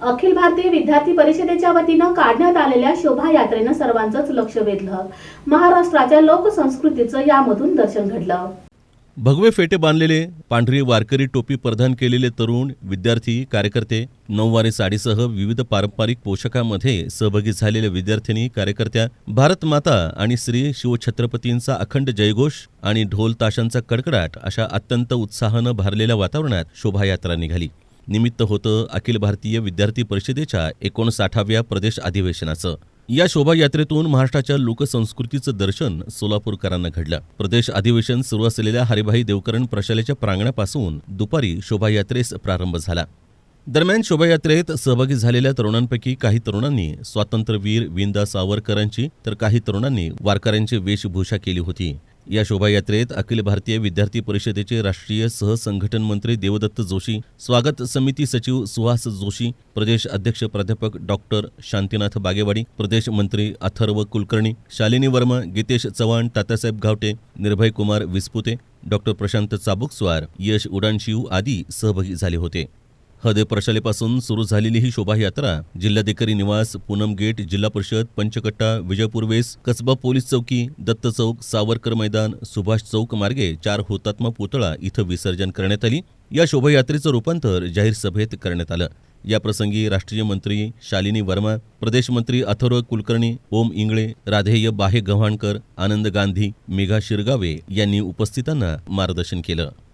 अखिल भारतीय विद्यार्थी परिषदेच्या वतीनं काढण्यात आलेल्या शोभायात्रेनं सर्वांचंच लक्ष वेधलं. महाराष्ट्राच्या लोकसंस्कृतीचं यामधून दर्शन घडलं. भगवे फेटे बांधलेले पांढरी वारकरी टोपी परिधान केलेले तरुण विद्यार्थी कार्यकर्ते नऊवारी साडीसह विविध पारंपरिक पोशाखामध्ये सहभागी झालेल्या विद्यार्थिनी कार्यकर्त्या भारत माता आणि श्री शिवछत्रपतींचा अखंड जयघोष आणि ढोल ताशांचा कडकडाट अशा अत्यंत उत्साहानं भारलेल्या वातावरणात शोभायात्रा निघाली. निमित्त होतं अखिल भारतीय विद्यार्थी परिषदेच्या एकोणसाठाव्या प्रदेश अधिवेशनाचं. या शोभायात्रेतून महाराष्ट्राच्या लोकसंस्कृतीचं दर्शन सोलापूरकरांना घडलं. प्रदेश अधिवेशन सुरू असलेल्या हरिभाई देवकरण प्रशालेच्या प्रांगणापासून दुपारी शोभायात्रेस प्रारंभ झाला. दरम्यान शोभायात्रेत सहभागी झालेल्या तरुणांपैकी काही तरुणांनी स्वातंत्र्यवीर विंदा सावरकरांची तर काही तरुणांनी वारकऱ्यांची वेशभूषा केली होती. या शोभायात्रेत अखिल भारतीय विद्यार्थी परिषदेचे राष्ट्रीय सहसंघटन मंत्री देवदत्त जोशी स्वागत समिती सचिव सुहास जोशी प्रदेश अध्यक्ष प्राध्यापक डॉक्टर शांतीनाथ बागेवाडी प्रदेश मंत्री अथर्व कुलकर्णी शालिनी वर्मा गीतेश चव्हाण तात्यासाहेब गावटे निर्भय कुमार विस्पुते डॉक्टर प्रशांत चाबुकस्वार यश उडानशिव आदी सहभागी झाले होते. हदे प्रशालेपासून सुरू झालेली ही शोभायात्रा जिल्हाधिकारी निवास पूनम गेट जिल्हा परिषद पंचकट्टा विजयपूर वेस कसबा पोलीस चौकी दत्त चौक सावरकर मैदान सुभाष चौक मार्गे चार हुतात्मा पुतळा इथं विसर्जन करण्यात आली. या शोभायात्रेचं रूपांतर जाहीर सभेत करण्यात आलं. याप्रसंगी राष्ट्रीय मंत्री शालिनी वर्मा प्रदेश मंत्री अथर्व कुलकर्णी ओम इंगळे राधेय बाहे गव्हाणकर आनंद गांधी मेघा शिरगावे यांनी उपस्थितांना मार्गदर्शन केलं.